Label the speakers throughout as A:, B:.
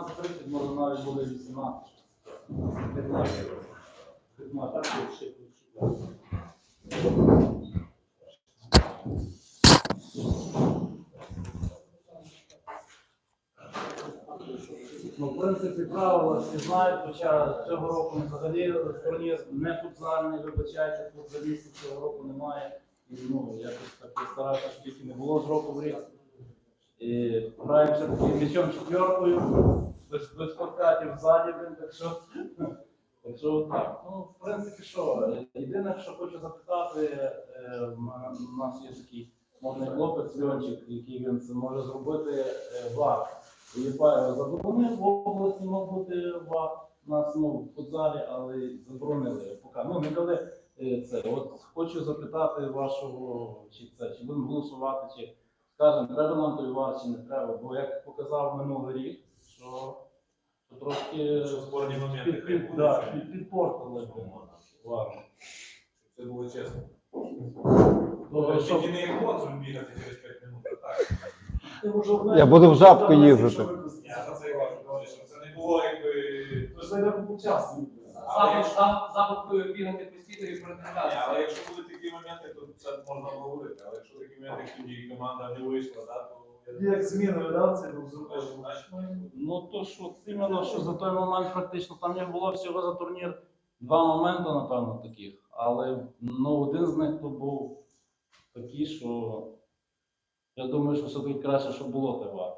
A: 17.30, може навіть буде 18. 15. 15, так, ще ключі. Ну, в принципі, правила всі знають, хоча цього року взагалі турнір не футзальний, вибачайте, футзалістів цього року немає. І ну, якось так я щоб тільки не було з року в рік. І граємося таким м'ячом четвертою, без, подкатів ззаді, блін, так що. Так що так. Ну, в принципі, що, єдине, що хочу запитати, е, у нас є такий модний хлопець Льончик, який він це може зробити е, ВАР. Заборонив в області, мав бути ВАР. У нас ну, в футзалі, але заборонили поки. Ну, не дали е, це. От хочу запитати вашого, чи це, чи будемо голосувати, чи скажемо, треба нам той ВАР, чи не треба. Бо як показав минулий рік, що, що трошки
B: спорні моменти
A: під,
B: хай
A: під,
B: будуть,
A: да, під, підпортили ВАР.
B: Це було чесно.
A: Добре,
B: Ну,
A: що-
B: Тільки не Моцарт бігати через 5 минут, так.
C: Я буду в жабку їздити.
B: Я за це і кажу, говорю, що це не було якби...
D: Запах, запах, запах бігати постійно і
B: Ні. Але якщо будуть такі моменти, то це можна говорити. Але якщо такі моменти, тоді команда не вийшла, да, то...
E: Як зміною, да, це був
B: бути.
A: Ну то що іменно, що за той момент практично там не було всього за турнір два моменти, напевно, таких. Але ну, один з них то був такий, що я думаю, що все-таки краще, щоб було ТВА.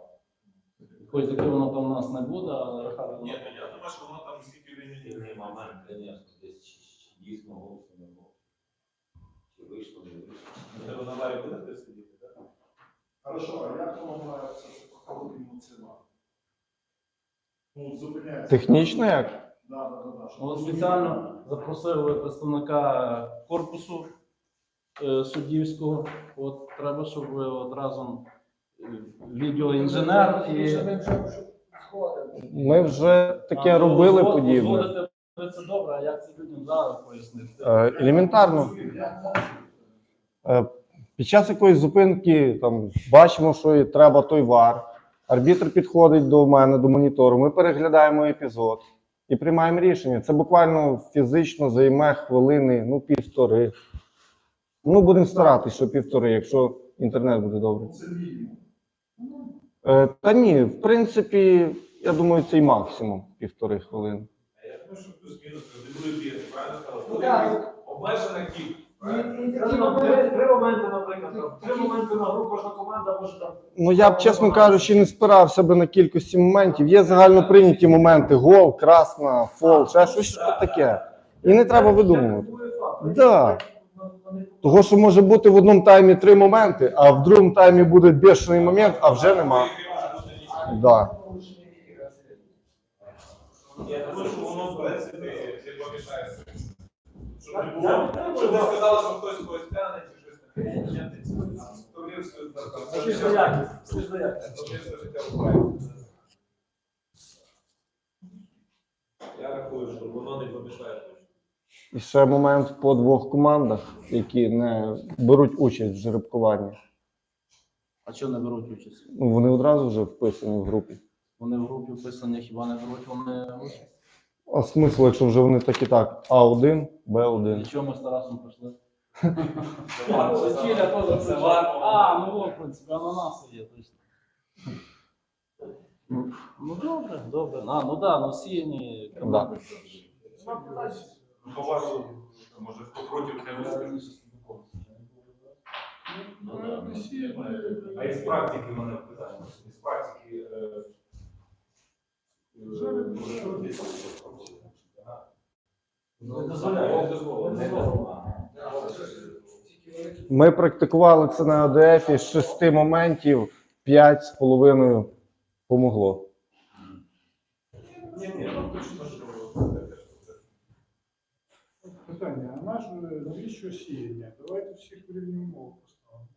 A: Хоч таке воно там у нас не буде, але
B: Ні, ну я думаю, що воно там стільки.
F: Єдиний момент, звісно, десь дійсно голосу не було. Чи вийшло, не вийшло.
B: Треба на ларі буде?
E: Хорошо, а як все проходити емоціонально? Ну, зупиняється.
C: Технічно як?
E: Да, да, да, да. щоб розуміти.
A: спеціально запросили представника корпусу е, суддівського. От треба, щоб ви от разом е, відеоінженер і
C: Ми вже таке
A: А, ну,
C: робили
A: узгод-
C: подібне.
A: узгодити Це добре, а як це людям зараз пояснити?
C: Е, Елементарно. Е, Під час якоїсь зупинки там, бачимо, що треба той вар. Арбітр підходить до мене, до монітору. Ми переглядаємо епізод і приймаємо рішення. Це буквально фізично займе хвилини, ну, півтори. Ну, будемо старатися, що півтори, якщо інтернет буде добрий.
E: Це.
C: Е, Та ні, в принципі, я думаю, це і максимум півтори хвилини.
B: А я думаю, що плюс-мінус буде бігати, правильно сказав?
D: Ну,
B: обмежена кількість.
E: Три моменти, наприклад, три моменти на гру, кожна команда може там.
C: Ну я б, чесно кажучи, не спирався би на кількості моментів. Є загально прийняті моменти: гол, красна, фол, ще щось таке. І не треба видумувати. Да. Того, що може бути в одному таймі три моменти, а в другому таймі буде бешений момент, а вже нема. Да.
B: Я думаю, що воно в принципі не помішає. Щоб не було. Щоб не сказали, що хтось когось тягне чи щось таке. Все життя вбиває. Я рахую, що воно не помішає.
C: І ще момент по двох командах, які не беруть участь в жеребкуванні.
A: А чого не беруть участь?
C: Ну, вони одразу вже вписані в групі.
A: Вони в групі вписані, хіба не беруть вони участь?
C: А смисл, якщо вже вони так і так: А1, Б1.
A: І чого ми з Тарасом
B: Це
A: Чіля теж
B: Це
A: прийшов.
B: вар.
A: А, ну в принципі, ананаси є точно. Ну, Ну добре, добре. А, ну да, ну.
B: Ну, по вашу, може, хто проти хай вискаже.
A: Ну, да.
B: А із практики в мене питання. Із практики. е, е, може, десь- Ага.
E: Не дозволяє.
B: Не дозволено.
C: Ми практикували це на АДФ з шести моментів п'ять з половиною помогло.
B: Ні, ні, ну точно,
G: Питання, а наш навіщо сіяння? Давайте всіх рівні умови поставимо.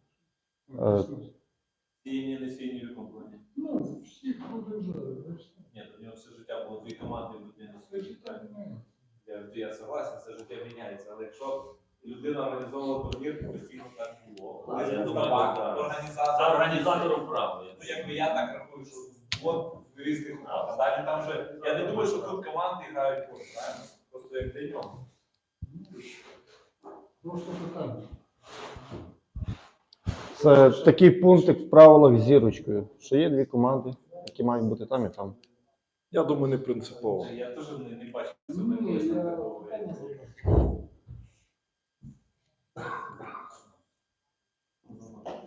C: Е.
B: не сіяння в якому плані.
G: Ну, всіх вже. ну.
B: Ні, то в нього все життя було дві команди, людина
G: Це життя, ну,
B: Я, я согласен, це життя міняється, але якщо людина організовувала турнір, то постійно так було.
F: Я думаю, так.
B: організатор.
F: За організатором право.
B: Ну, якби я так рахую, що от ви різних команд. А далі там вже, я не думаю, що тут команди грають правильно? Просто як для нього.
G: Просто питання.
C: Це такий пунктик в правилах з зірочкою, що є дві команди, які мають бути там і там.
E: Я думаю, не принципово.
B: Я теж не, бачу.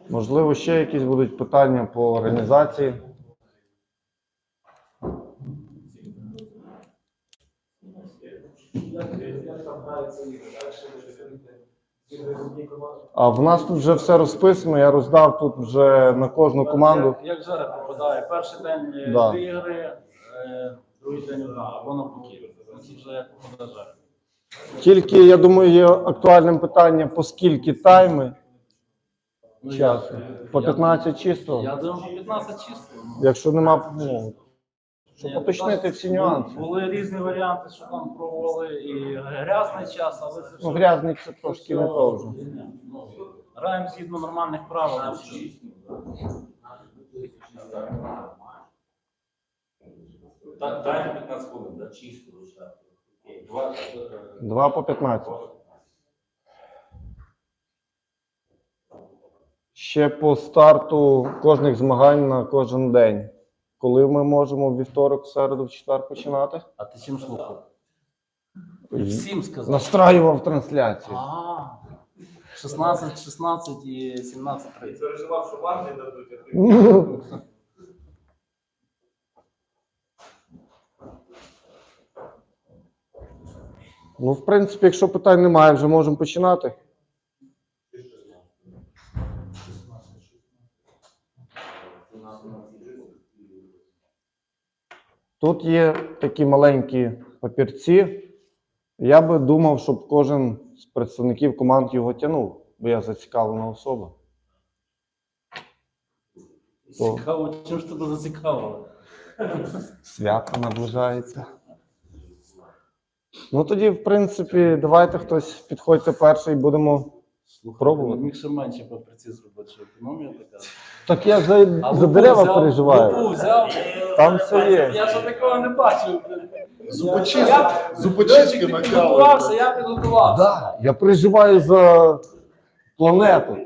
C: Можливо, ще якісь будуть питання по організації.
A: Як як там граються ігри? Далі ігри з однієї команди.
C: А в нас тут вже все розписано. Я роздав тут вже на кожну команду.
A: Як, як жаре попадає? Перший день е,
C: Да.
A: дві ігри, е, другий день одна, або навпаки. Це вже як попадає жаре.
C: Тільки я думаю, є актуальним питання, по скільки тайми
A: Ну,
C: часу.
A: я-
C: По
A: я-
C: 15 чисто.
A: Я думаю, 15 чисто. ну.
C: Якщо нема, ну, щоб уточнити всі нюанси.
A: Були різні варіанти, що там пробували і грязний час, але це
C: Ну,
A: все-
C: грязний це трошки не то вже.
A: Ну, Граємо згідно нормальних правил.
F: дай 15 хвилин, да? Чисто лише. Два, е,
C: Два по 15. Ще по старту кожних змагань на кожен день. Коли ми можемо в вівторок, середу, в четвер починати?
A: А ти чим слухав? Всім сказав.
C: Настраював трансляцію.
A: А, 16, 16 і 17 30.
B: Переживав, що вам не дадуть, а ти
C: Ну, в принципі, якщо питань немає, вже можемо починати. Тут є такі маленькі папірці. Я би думав, щоб кожен з представників команд його тягнув, бо я зацікавлена особа.
A: Цікаво, чим ж тебе зацікавило?
C: Свято наближається. Ну тоді, в принципі, давайте хтось підходьте перший, будемо.
A: Слухай,
C: Пробували.
A: Міг ще менше папірці зробити, що економія така.
C: Так я за,
A: А
C: за
A: лупу
C: дерева
A: взяв,
C: переживаю.
A: Лупу взяв.
C: Там все є.
A: Я ще такого не бачив.
E: Зубочистки,
A: Я-
E: зубочистки
A: ти
E: накали.
A: підготувався, я підготувався.
C: Да, я переживаю за планету.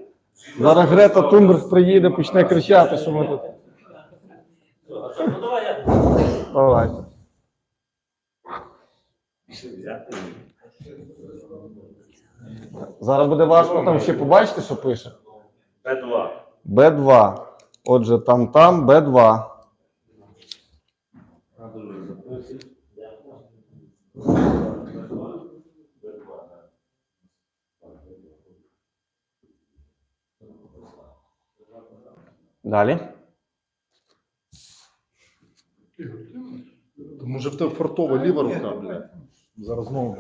C: Зараз Грета Тунберг приїде, почне кричати, що ми тут.
F: Ну давай я.
C: Давайте. Зараз буде важко там ще побачити, що пише.
F: Б2.
C: Б2. Отже, там там Б2. Далі.
E: Може в тебе фартова ліва рука, блядь. Зараз знову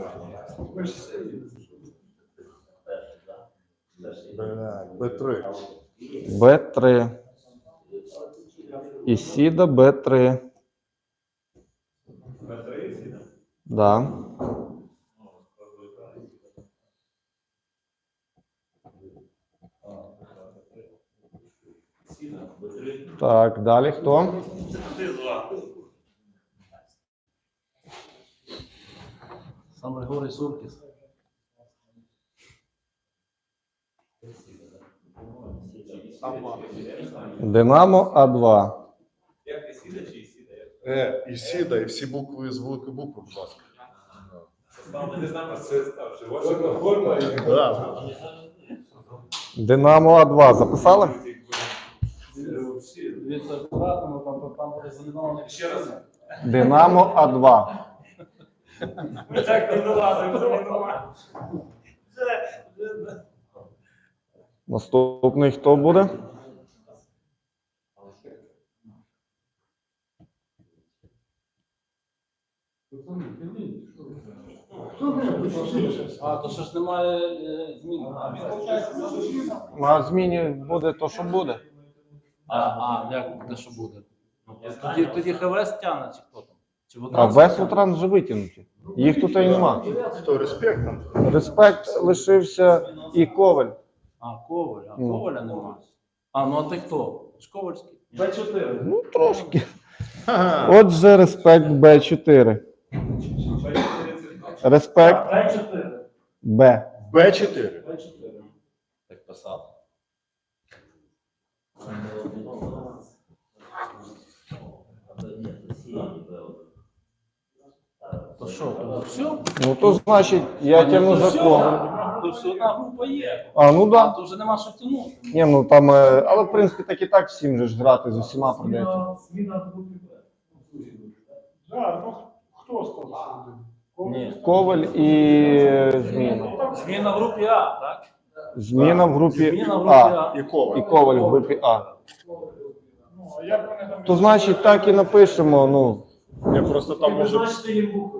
E: буде. Блядь, Б3.
C: Б3. Ісіда Б3. Да. Так, далі хто?
A: Сам Григорій Суркіс.
C: Динамо А2.
B: Як ти сіда чи сіда?
E: Е, і сіда, і всі букви з великої букви, будь ласка.
B: Не це. Ваша форма і
C: Динамо А2. Записали?
B: Ще раз.
C: Динамо А2.
B: Так, ну ладно, нормально.
C: Наступний хто буде?
A: А, то що ж немає е, змін. А,
C: зміні буде то, що буде.
A: А, а, як буде, що буде? Ну, Тоді, тоді ХВС тягне, чи хто там? Чи в
C: А весь Утран вже витягнуті. Їх тут і нема.
E: Хто респект там?
C: Респект лишився і Коваль.
A: А, Коваль, а
C: Ну.
A: Коваля немає. А, ну а ти хто? Шковальський? Б4.
C: Ну, трошки. Отже, респект Б4. Респект
A: Б4.
C: Б.
E: Б4.
A: Б4.
F: Так писав.
A: То що, то все?
C: Ну то значить, я тягну за коваль.
A: Все одна група є.
C: А, ну да.
A: то вже нема що тягнути.
C: Ні, ну там, е, але в принципі так і так всім же ж грати з усіма прийдеться.
A: Зміна- Зміна в групі Б.
G: Да, ну хто один?
A: Ні.
C: Коваль і зміна.
A: Зміна в групі А, так?
C: Зміна в групі
A: Зміна в групі
C: А.
A: А.
E: І коваль.
C: І коваль в групі А.
G: Ну, а як вони там...
C: То значить так і напишемо. Ну,
E: Я просто там може.
A: Так їм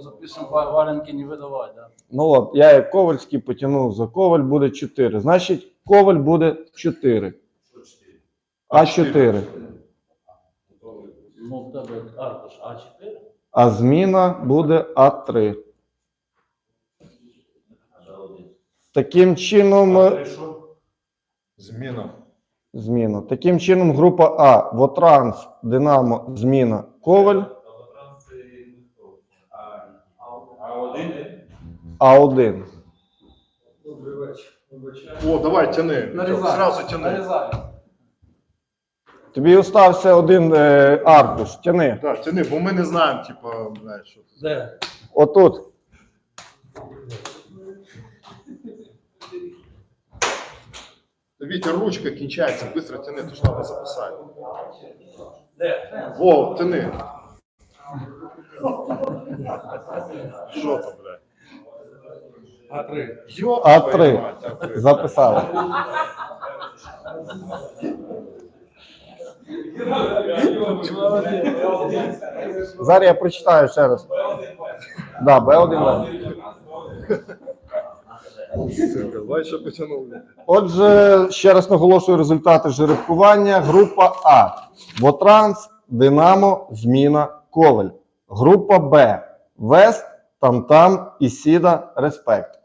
A: запишемо ва- валенки не видавати, да?
C: ну от, я як ковальський потягнув за коваль буде 4. Значить, коваль буде 4. А4.
A: Ну, в тебе аркуш А4.
C: А зміна буде А3. Таким чином, е,
E: Зміна.
C: зміна. Таким чином, група А. Вотранс, Динамо, зміна, коваль. А1.
E: О, давай, тяни.
A: Нарізай.
E: Зразу тяни.
A: Нарізай.
C: Тобі остався один е, аркуш. Тяни.
E: Так, тяни, бо ми не знаємо, типа, блядь, що це.
A: Де?
C: Отут.
E: Вітя, ручка кінчається, швидко тяни, то ж треба записати.
A: Де?
E: Во, тяни. Що там, блядь?
A: А3.
E: Йоп,
C: А3.
E: твою мать, А3.
C: Записали. Зараз я прочитаю ще раз. Да, Б1.
E: Давай ще потягнув.
C: Отже, ще раз наголошую результати жеребкування. Група А. Вотранс, Динамо, Зміна, Коваль. Група Б. Вест, Тамтам, Ісіда, Респект.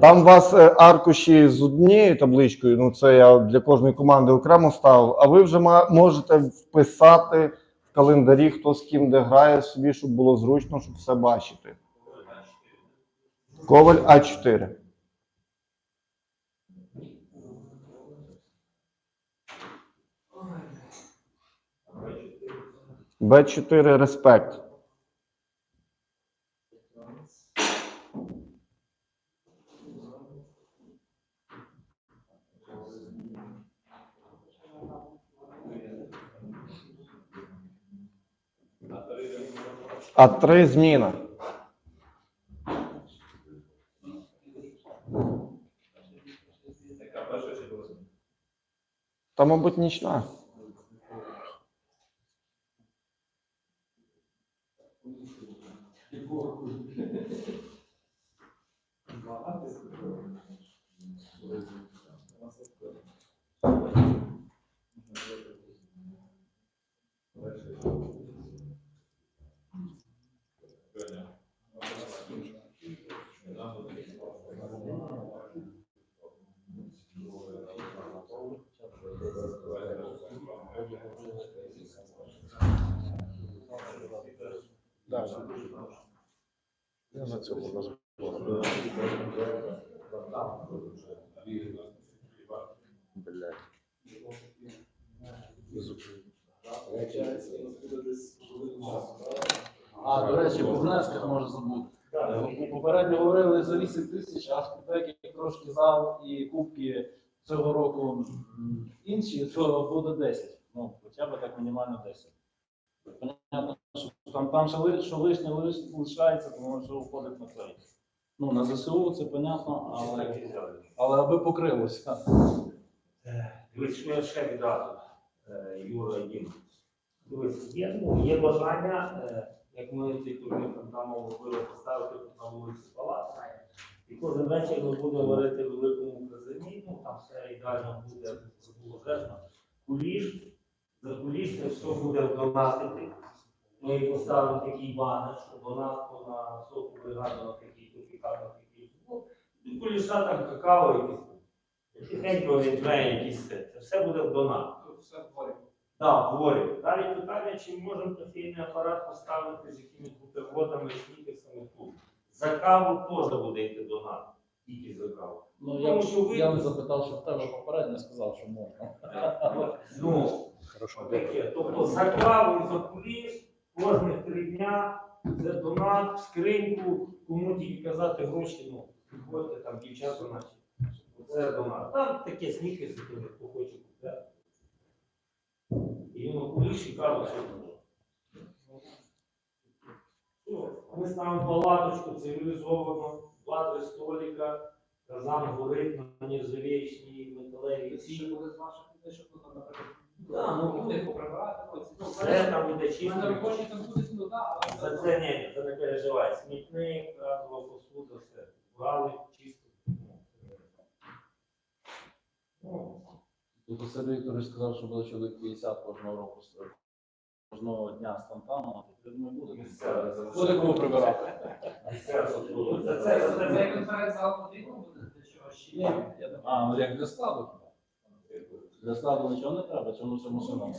C: Там у вас е, аркуші з однією табличкою, ну це я для кожної команди окремо ставив, а ви вже можете вписати в календарі, хто з ким де грає собі, щоб було зручно, щоб все бачити. Коваль А4. Б4 респект. А3 зміна. Та, мабуть, нічна.
E: Я на цьому розбору. Блядь.
A: А, до речі, по внесках може забути. Попередньо говорили за 8 тисяч, а спектакль трошки зал і кубки цього року інші, то буде 10. Ну, хоча б так мінімально 10. Понятно, що там, там ще ли- що лишнє лиш- лишається, тому що входить на цей. Ну, на ЗСУ це понятно, але, але аби покрилося.
H: Дивись, що я ще відразу, е, Юра Дім. Дивись, є, ну, є бажання, е, як ми цей турнір там можливо поставити тут на вулиці Палац. І кожен вечір ми будемо варити в великому казані, ну там все ідеально буде обережно. Куліш, за куліш це все буде в 12. Ми поставимо такий банер, що 12 на соку бригаду на такій тут і на такій. Ну, і куліша там какао якісь Тихенько відмає якісь це. Це все буде в донат.
D: Все в дворі.
H: Так, говорю. Далі питання, чи можемо кофейний апарат поставити з якимись бутербродами, снікерсами тут. За каву теж буде йти донат. Тільки за каву.
A: Ну,
H: Тому
A: я,
H: що ви-
A: я не запитав, що в тебе попередньо сказав, що можна.
H: Ну, таке. Тобто за каву, за куліш, кожних три дня це донат, в скриньку, кому тільки казати гроші, ну, підходьте там дівчата наші. Це донат. Там таке снікерси, хто хоче купляти. І ну, куліш і каву все одно. Все, Ми ставимо палаточку цивілізовано, два-три століка, казан горить на нержавіючній металевій
D: Всі буде з ваших людей, щоб тут, наприклад,
H: Да, ну,
D: буде поприбирати. ну,
H: Все там буде
D: в
H: чисто.
D: мене робочі там буде, ну, да, але
H: За це ні, це не переживай. Смітник, разова посуда, все. Вали, чисто. Ну,
A: Тут Василь Вікторович сказав, що буде чоловік 50 кожного року. Кожного дня з фонтаном, а тут думаю, буде. Буде кого прибирати.
H: це, за це,
D: це,
H: за
D: це,
H: це.
D: це конференц-зал потрібно буде для чогось? чи
A: Ні, я а, ну як для складу. Для складу нічого не треба, чому все машина.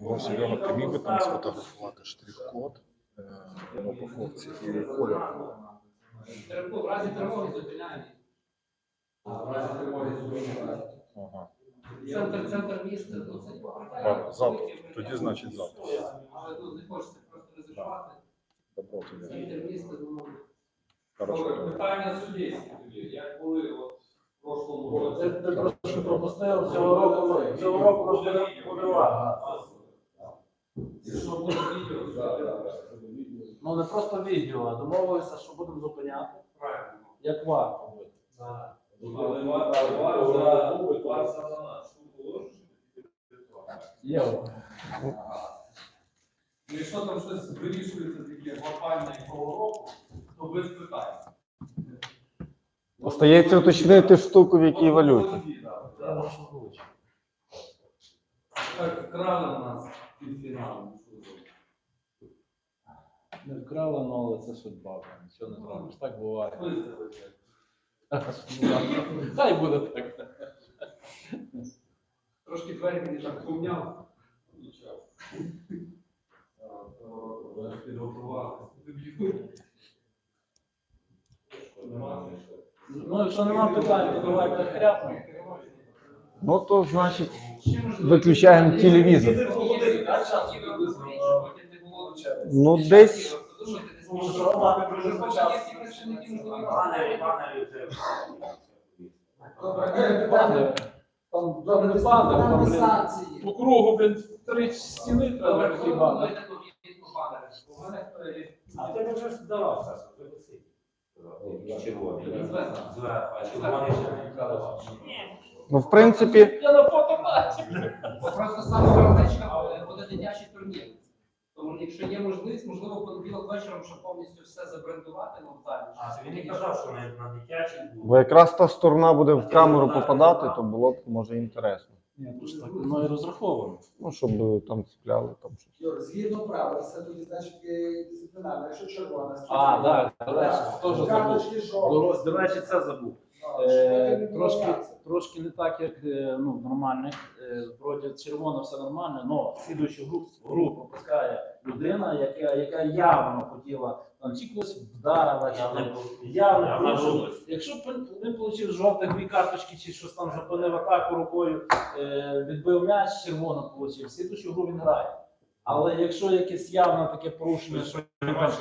E: Ось Альона, ти міг би там сфотографувати штрих-код е, на упаковці і?
D: Треба, В разі тривоги зупиняємо.
E: В разі тривоги зупиняємо. Ага.
D: Центр, центр міста, ну це
E: Ладно, завтра. Тоді, значить, завтра.
D: Але ну, не хочеться просто ризикувати.
E: Добро тобі.
D: Центр міста, ну,
E: Хорошо.
I: Питання судейські тоді. Як були от прошлому році?
A: Це ти трошки пропустив, цього року, цього року буде подивати.
I: Що буде відео? зараз?
A: Ну не просто відео, а домовилися, що будемо зупиняти.
I: Правильно.
A: Як варто робити.
I: Але вар вар за вар за нас.
A: Є.
I: Ну, Якщо там щось вирішується таке глобальне і того року, то без питань.
C: Остається уточнити штуку, в якій валюті.
I: Так вкрали у нас півфінал.
A: Не вкрали, ну, але це судьба. Нічого не зробиш. Так буває. Хай буде так.
D: трошки двері мені так помняв.
I: Нічого. Вже підготувалися.
A: Ну, якщо нема питань, то давайте хряпнемо.
C: Ну то значить виключаємо телевізор. Ну десь.
A: Там, там не падає, там, блін, по кругу, блін, три стіни треба хіба.
H: А ти вже здавав, Саша, ти висить. І червоний. Зверху, а червоний ще не вкладав.
C: Ну, в принципі,
A: Я на фото бачив.
D: Просто саме воротечка буде дитячий турнір. Тому якщо є можливість, можливо, в понеділок вечором, щоб повністю все забрендувати, ну залі.
H: А, це він не казав, що на, на дитячий
C: бо якраз та сторона буде в камеру попадати, то було б може інтересно.
A: Ні, то ж так воно і розраховано.
C: Ну, щоб там цепляли там щось.
J: Юр, згідно правил, це тоді значить є дисциплінарно. Якщо червона,
A: А, так, до речі, теж забув.
J: Карточки жовті.
A: До, до речі, це забув.
J: А,
A: Е, трошки, трошки не так, як е, ну, нормальних. Е, вроді червоно все нормально, але слідуючу групу, гру пропускає людина, яка, яка явно хотіла там чи когось вдарила, чи там явно.
H: Не
A: що
H: був.
A: Якщо б він отримав жовтих дві карточки, чи щось там зупинив атаку рукою, е, відбив м'яч, червоно отримав, слідуючу гру він грає. Але якщо якесь явно таке порушення, що там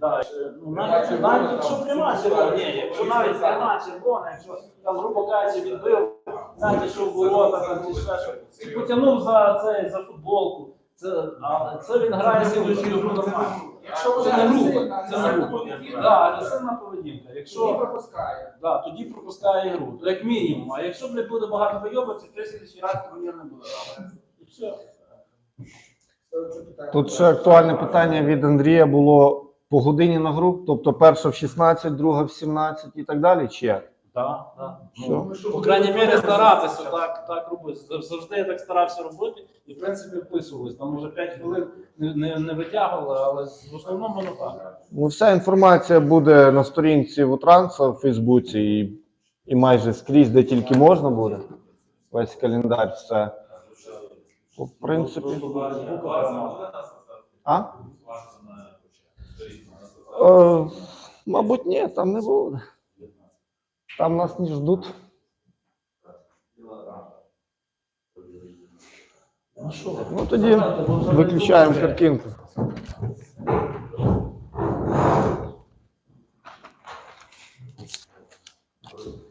A: Да, е, ну, навіть, навіть якщо пряма червона, ні, якщо навіть пряма червона, якщо там, грубо кажучи, відбив, навіть якщо в ворота там чи ще що, потягнув за цей, за футболку, це, а це він грає гру нормально.
J: Якщо
A: Це не грубо, це не грубо. Да, агресивна поведінка.
J: тоді
A: Якщо,
J: пропускає.
A: да, тоді пропускає гру, як мінімум. А якщо, блядь, буде багато вийобатися, то слідчий раз турнір не буде. І все.
C: Тут ще актуальне питання від Андрія було по годині на гру, тобто перша в 16, друга в 17 і так далі, чи як?
A: Да, да. Ну, По крайній мірі старатися так, так робити. Завжди я так старався робити і в принципі вписувались. Там вже 5 хвилин не, не, не витягували, але в основному воно так.
C: Ну, вся інформація буде на сторінці Вутранса в Фейсбуці і і майже скрізь, де тільки можна буде. Весь календар, все. В принципі. А?
B: Нас
C: Е, мабуть, ні, там не буде. Там нас не ждут. Ну тоді ну, выключаем картинку.